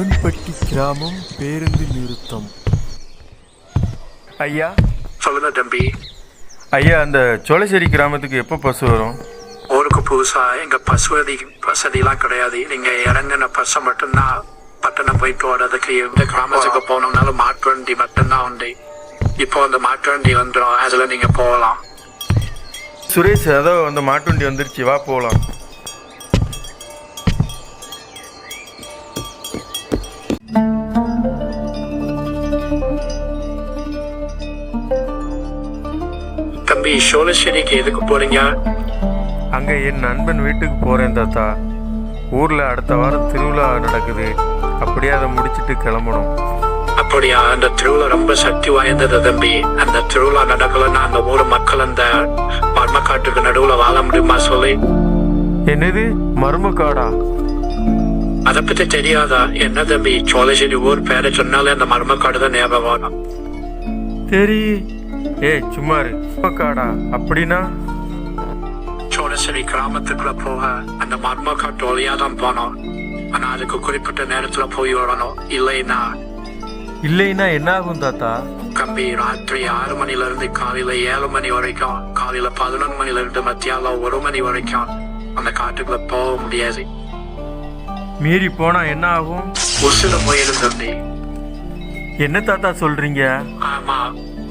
கிராமம் பேருந்து நிறுத்தம். ஐயா? சொல்லுங்க தம்பி. ஐயா அந்த சோழசேரி கிராமத்துக்கு எப்போ பஸ் வரும்? ஊருக்கு புதுசா எங்க பஸ் வசதி வசதிலாம் கிடையாது. நீங்க இறங்கின பஸ்ஸை மட்டும்தான் பட்டணம் போயிட்டு வர்றதுக்கு எந்த கிராமத்துக்கு போகணும்னாலும் மாட்டு வண்டி மட்டும்தான் உண்டு. இப்போ அந்த மாட்டு வண்டி வந்துடும் அதுல நீங்க போகலாம். சுரேஷ் அதோ அந்த மாட்டு வண்டி வந்துருச்சு. வா போகலாம். தம்பி சோழசேரிக்கு எதுக்கு போறீங்க? அங்கே என் நண்பன் வீட்டுக்கு போகிறேன் தாத்தா. ஊரில் அடுத்த வாரம் திருவிழா நடக்குது. அப்படியே அதை முடிச்சிட்டு கிளம்பணும். அப்படியா? அந்த திருவிழா ரொம்ப சக்தி வாய்ந்தது தம்பி. அந்த திருவிழா நடக்கலன்னா அந்த ஊர் மக்கள் அந்த மர்மக்காட்டுக்கு நடுவுல வாழ முடியுமா சொல்லி? என்னது? மர்மக்காடா? அதை பத்தி தெரியாதா? என்ன தம்பி? சோழசேரி ஊர் பேரை சொன்னாலே அந்த மர்மக்காடு தான் ஞாபகம் தெரி ஏய் சும்மா இரு. மர்மக்காடா அப்படின்னா? சோழசேரி கிராமத்துக்குள்ள போக அந்த மர்மக்காட்டு வழியா தான் போனோம். ஆனா அதுக்கு குறிப்பிட்ட நேரத்துல போய் வரணும் இல்லைன்னா இல்லைன்னா என்ன ஆகும் தாத்தா? கம்பி ராத்திரி ஆறு மணில இருந்து காலையில ஏழு மணி வரைக்கும் காலையில பதினொன்று மணில இருந்து மத்தியானம் ஒரு மணி வரைக்கும் அந்த காட்டுக்குள்ள போக முடியாது. மீறி போனா என்ன ஆகும் உசுர போயிடும் தம்பி. என்ன தாத்தா சொல்றீங்க? ஆமா.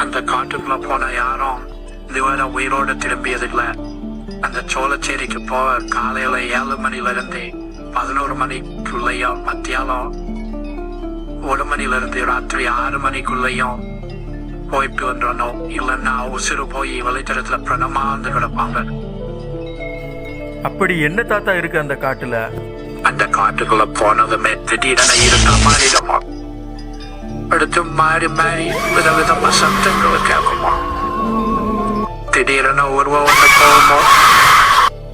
அந்த காட்டுக்குள்ள போன யாரும் இதுவரை உயிரோட திரும்பியதில்லை. அந்த சோளச்சேரிக்கு போக காலையில ஏழு மணில இருந்து பதினோரு மணிக்குள்ளேயும் மத்தியானம் ஒரு மணில இருந்து ராத்திரி ஆறு மணிக்குள்ளேயும் போயிட்டு வந்துடணும் இல்லைன்னா உசுறு போய் வழித்தடத்துல பிரணமாந்து கிடப்பாங்க. அப்படி என்ன தாத்தா இருக்கு அந்த காட்டுல? அந்த காட்டுக்குள்ள போனதுமே திடீரென இருந்த மாறிடுமா அடுத்து மாறி மாறி விதவிதமா சத்தங்கள் கேட்குமா திடீரென உருவம் வந்து போகுமோ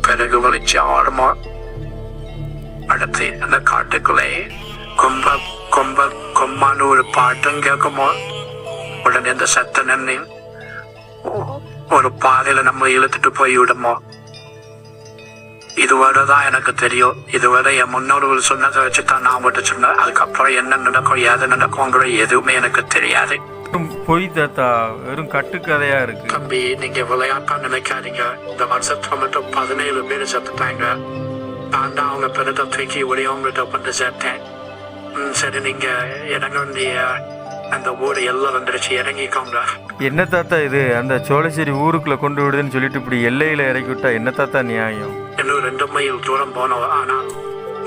பிறகு வலிச்சு ஆடுமா அடுத்து அந்த காட்டுக்குள்ளே கொம்ப கொம்ப கொம்மான்னு ஒரு பாட்டும் கேட்குமோ உடனே இந்த சத்தம் நின்று ஒரு பாதையில நம்ம இழுத்துட்டு போய் விடுமோ இதுவரை தான் எனக்கு தெரியும். இதுவரை என் முன்னோர்கள் சொன்னதை வச்சு தான் நான் மட்டும் சொன்னேன். அதுக்கப்புறம் என்ன நடக்கும் ஏது நடக்கும்ங்கிற எதுவுமே எனக்கு தெரியாது. பொய் தாத்தா வெறும் கட்டுக்கதையா இருக்கு. தம்பி நீங்க விளையாட்டா நினைக்காதீங்க. இந்த வருஷத்துல மட்டும் பதினேழு பேர் செத்துட்டாங்க. நான் தான் அவங்க பிறத்தை தூக்கி ஒடியவங்கள்ட்ட கொண்டு சேர்த்தேன். சரி நீங்க இறங்க அந்த ஊர் எல்லாம் வந்துருச்சு. இறங்கிக்கோங்க. என்ன தாத்தா இது? அந்த சோழசேரி ஊருக்குள்ள கொண்டு விடுதுன்னு சொல்லிட்டு இப்படி எல்லையில இறக்கி விட்டா என்ன தாத்தா நியாயம்? இன்னும் ரெண்டு மைல் தூரம் போனோம் ஆனால்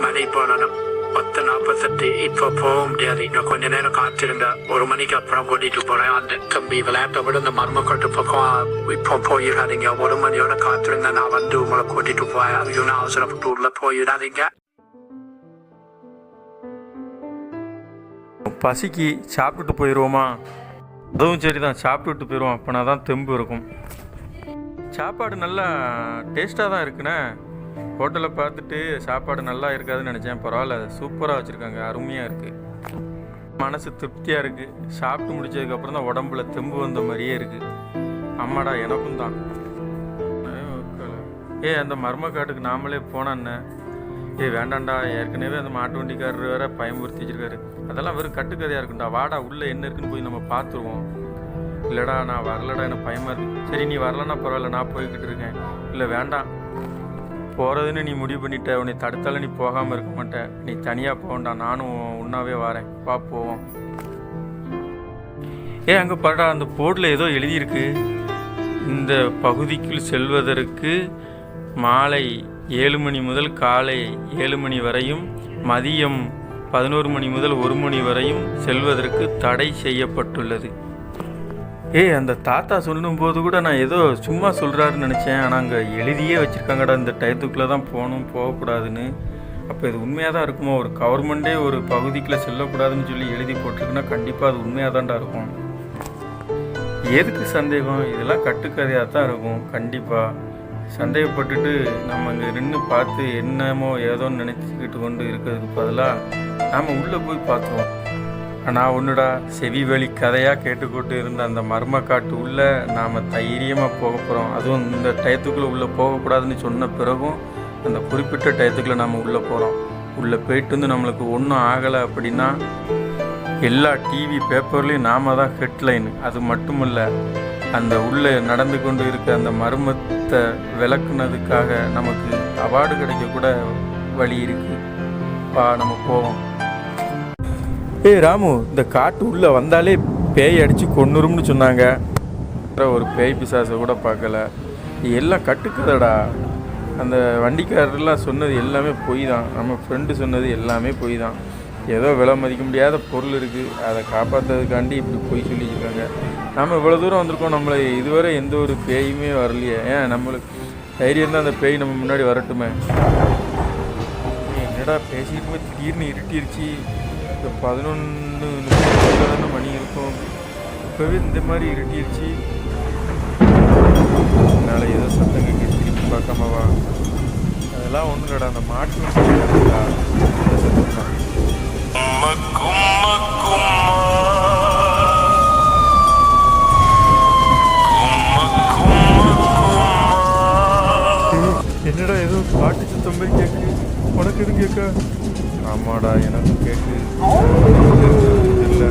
மணி போனோம் பத்து நாற்பத்தெட்டு இப்போ போக முடியாது இன்னும் கொஞ்ச நேரம் காத்திருந்தா ஒரு மணிக்கு அப்புறம் கூட்டிட்டு போறேன். அந்த தம்பி விளையாட்டை விட இந்த மர்மக்கட்டு பக்கம் இப்போ போயிடாதீங்க. ஒரு மணியோட காத்திருந்த நான் வந்து உங்களை கூட்டிட்டு போய் அதுக்கு அவசரப்பட்டு உள்ள போயிடாதீங்க. பசிக்கு சாப்பிட்டுட்டு போயிடுவோமா? அதுவும் சரி தான் சாப்பிட்டுட்டு போயிடுவோம். அப்போனா தான் தெம்பு இருக்கும். சாப்பாடு நல்லா டேஸ்ட்டாக தான் இருக்குண்ணே. ஹோட்டலை பார்த்துட்டு சாப்பாடு நல்லா இருக்காதுன்னு நினச்சேன். பரவாயில்ல சூப்பராக வச்சுருக்காங்க. அருமையாக இருக்குது மனசு திருப்தியாக இருக்குது சாப்பிட்டு முடிச்சதுக்கப்புறம் தான் உடம்புல தெம்பு வந்த மாதிரியே இருக்குது அம்மாடா எனக்கும் தான். ஏ அந்த மர்ம காட்டுக்கு நாமளே போனான்னு ஏய் வேண்டாம்டா. ஏற்கனவே அந்த மாட்டு வண்டிக்காரர் வேற பயமுறுத்தி வச்சிருக்காரு. அதெல்லாம் வெறும் கட்டுக்கதையாக இருக்குண்டா வாடா உள்ளே என்ன இருக்குன்னு போய் நம்ம பார்த்துருவோம். இல்லைடா நான் வரலடா எனக்கு பயமாக இருக்கு. சரி நீ வரலன்னா பரவாயில்ல நான் போய்கிட்டு இருக்கேன். இல்லை வேண்டாம். போகிறதுன்னு நீ முடிவு பண்ணிட்ட உன்னை தடுத்தாலும் நீ போகாமல் இருக்க மாட்ட. நீ தனியாக போகண்டா நானும் உன்னாவே வரேன். வா போவோம். ஏ அங்கே பாடா அந்த போர்டில் ஏதோ எழுதியிருக்கு. இந்த பகுதிக்குள் செல்வதற்கு மாலை ஏழு மணி முதல் காலை ஏழு மணி வரையும் மதியம் பதினோரு மணி முதல் ஒரு மணி வரையும் செல்வதற்கு தடை செய்யப்பட்டுள்ளது. ஏய் அந்த தாத்தா சொல்லும் போது கூட நான் ஏதோ சும்மா சொல்கிறாருன்னு நினச்சேன். ஆனால் அங்கே எழுதியே வச்சுருக்காங்கடா இந்த டயத்துக்குள்ளே தான் போகணும் போகக்கூடாதுன்னு. அப்போ இது உண்மையாக தான் இருக்குமோ? ஒரு கவர்மெண்ட்டே ஒரு பகுதிக்குள்ளே செல்லக்கூடாதுன்னு சொல்லி எழுதி போட்டிருக்குன்னா கண்டிப்பாக அது உண்மையாக தான்டா இருக்கும். எதுக்கு சந்தேகம்? இதெல்லாம் கட்டுக்கதையாக தான் இருக்கும். கண்டிப்பாக சந்தேகப்பட்டுட்டு நம்ம இங்கே நின்று பார்த்து என்னமோ ஏதோன்னு நினச்சிக்கிட்டு கொண்டு இருக்கிறதுக்கு பதிலாக நாம் உள்ளே போய் பார்த்துருவோம். ஆனால் ஒன்றுடா செவி வழி கதையாக கேட்டுக்கொண்டு இருந்த அந்த மர்ம காட்டு உள்ளே நாம் தைரியமாக போக போகிறோம் அதுவும் இந்த டயத்துக்குள்ளே உள்ளே போகக்கூடாதுன்னு சொன்ன பிறகும் அந்த குறிப்பிட்ட டயத்துக்குள்ளே நாம் உள்ளே போகிறோம் உள்ளே போயிட்டு வந்து நம்மளுக்கு ஒன்றும் ஆகலை அப்படின்னா எல்லா டிவி பேப்பர்லேயும் நாம தான் ஹெட்லைன் அது மட்டும் இல்லை அந்த உள்ளே நடந்து கொண்டு இருக்க அந்த மர்மத்தை விளக்குனதுக்காக நமக்கு அவார்டு கிடைக்க கூட வழி இருக்குது பா நம்ம போவோம். ஏய் ராமு இந்த காட்டு உள்ளே வந்தாலே பேய் அடித்து கொன்னுரும்னு சொன்னாங்க. ஒரு பேய் பிசாசை கூட பார்க்கல. இது எல்லாம் கட்டுக்கதடா. அந்த வண்டிக்காரர்லாம் சொன்னது எல்லாமே பொய் தான் நம்ம ஃப்ரெண்டு சொன்னது எல்லாமே பொய் தான் ஏதோ விலை மதிக்க முடியாத பொருள் இருக்குது அதை காப்பாற்றுறதுக்காண்டி இப்படி பொய் சொல்லியிருக்காங்க நம்ம இவ்வளோ தூரம் வந்திருக்கோம். நம்மளை இதுவரை எந்த ஒரு பேயுமே வரலையே. ஏன்? நம்மளுக்கு தைரியம் தான் அந்த பேய் நம்ம முன்னாடி வரட்டுமே. என்னடா பேசிட்டு போய் திடீர்னு இருட்டிருச்சு. இப்போ பதினொன்று தானே மணி இருக்கும். இப்போவே இந்த மாதிரி இருட்டிடுச்சு அதனால் ஏதோ சத்தம் கேட்க திரும்பி பார்க்காம வா. அதெல்லாம் ஒன்றும் இல்லைடா அந்த மாட்டு அந்த சத்தம் தான். என்னடா ஏதோ பாட்டு சத்தம் மாதிரி கேட்குது உனக்கு எதுவும் கேட்க ஆமாடா எனக்கும் கேக்கு இல்லை.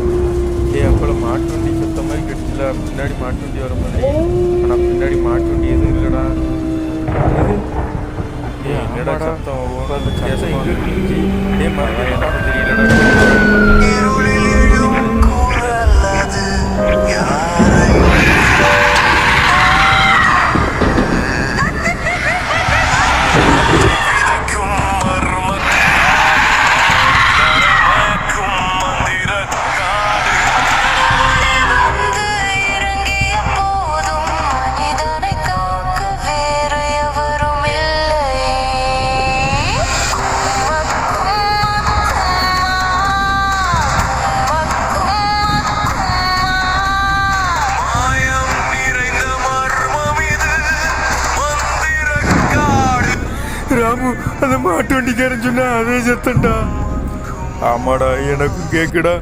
ஏய் அப்போல்லாம் மாட்டு வண்டி சத்தம் மாதிரி கேட்டுச்சுல. பின்னாடி மாட்டு வண்டி வர மாதிரி ஆனால் பின்னாடி மாட்டு வண்டி எதுவும் இல்லைடா. என்னடா சத்தம்? ஓடுற சத்தம் எங்க இருந்துச்சு ஏய் மறந்து எனக்கு தெரியலடா. ராமு அந்த மாட்டு வண்டிக்காரன் சொன்னா அதே செத்தண்டா ஆமாடா எனக்கும் கேக்குடா.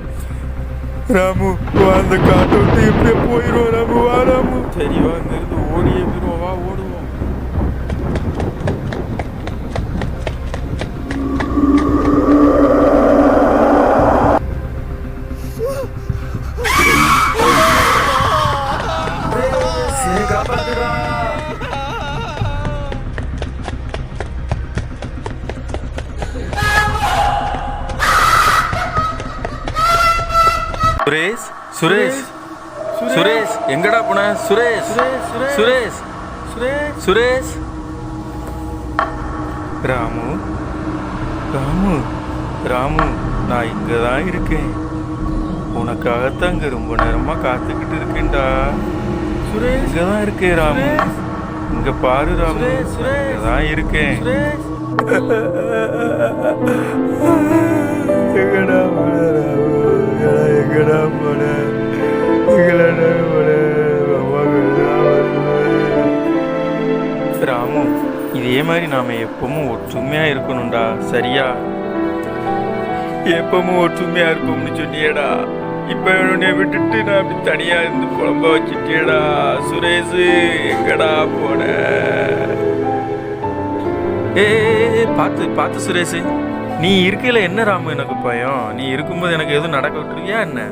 ராமு வா அந்த காட்டை விட்டு எப்படியே போயிடுவோம் ராமு வா ராமு. சரி வா இங்கிருந்து ஓடியே போயிடுவோம் வா ஓடுவோம். சுரேஷ். சுரேஷ் சுரேஷ் எங்கடா போன? சுரேஷ். சுரேஷ். சுரேஷ். சுரேஷ் ராமு. ராமு. ராமு நான் இங்கே தான் இருக்கேன். உனக்காகத்தான் இங்கே ரொம்ப நேரமாக காத்துக்கிட்டு இருக்கேன்டா. சுரேஷ் இங்கே தான் இருக்கேன் ராமு. இங்கே பாரு ராமு. இங்கே தான் இருக்கேன். எங்கடா எங்கடா எங்கடா மாதிரி நாம எப்பவும் ஒற்றுமையா இருக்கணும்டா சரியா? எப்பவும் ஒற்றுமையா இருப்போம்னு சொன்னியேடா இப்ப என்னுடைய விட்டுட்டு நான் அப்படி தனியா இருந்து புலம்ப வச்சுட்டேடா சுரேஷ். எங்கடா போன? ஏ பார்த்து பார்த்து சுரேஷ். நீ இருக்கையில என்ன ராமு எனக்கு பயம்? நீ இருக்கும்போது எனக்கு எதுவும் நடக்க விட்டுருக்கியா என்ன?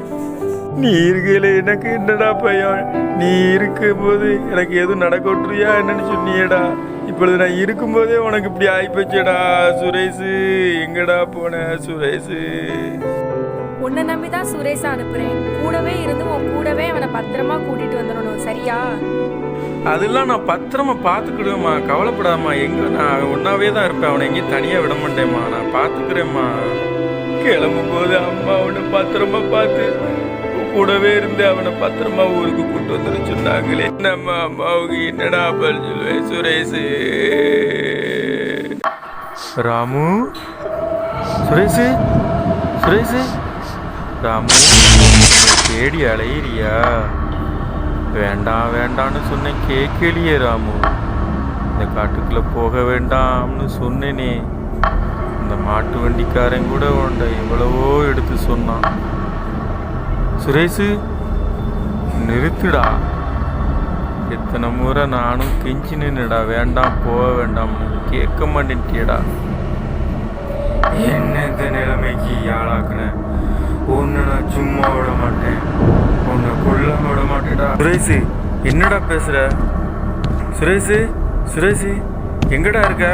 நீ இருக்கையில எனக்கு என்னடா பயம்? நீ இருக்கும்போது எனக்கு எதுவும் நடக்க விட்டுருயா என்னன்னு சொன்னியேடா. இப்பொழுது நான் இருக்கும்போதே உனக்கு இப்படி ஆயிப்போச்சேடா சுரேஷ். எங்கடா போன சுரேஷ்? உன்னை நம்பி தான் சுரேஷை அனுப்புறேன். கூடவே இருந்து உன் கூடவே அவனை பத்திரமா கூட்டிட்டு வந்துடணும் சரியா? அதெல்லாம் நான் பத்திரமா பார்த்துக்கிடுவேம்மா. கவலைப்படாதம்மா. எங்க நான் ஒன்னாவே தான் இருப்பேன். அவனை எங்கேயும் தனியாக விட மாட்டேம்மா. நான் பார்த்துக்கிறேம்மா. கிளம்பும் போது அம்மா அவனை பத்திரமா பார்த்து கூடவே இருந்து அவனை பத்திரமா ஊருக்கு கூட்டு வந்துட சொன்னாங்களே. நம்ம அம்மாவுக்கு என்னடா பதில் சொல்லுவேன் சுரேஷ்? ராமு? சுரேஷ்? சுரேஷ்? ராமு தேடி அலையிறியா? வேண்டாம் வேண்டாம்னு சொன்னேன் கேட்கலையே ராமு. இந்த காட்டுக்குள்ள போக வேண்டாம்னு சொன்னேனே. இந்த மாட்டு வண்டிக்காரன் கூட உன்ட எவ்வளவோ எடுத்து சொன்னான். சுரேஷு நிறுத்துடா எத்தனை முறை நானும் கெஞ்சி நின்னுடா வேண்டாம் போக வேண்டாம் கேட்க மாட்டேன்ட்டியடா என்ன இந்த நிலைமைக்கு ஆளாக்குன உன்னை நான் சும்மா விட மாட்டேன் உன்னை கொல்லாம விட மாட்டேடா சுரேஷு என்னடா பேசுகிற சுரேஷு சுரேஷு எங்கடா இருக்க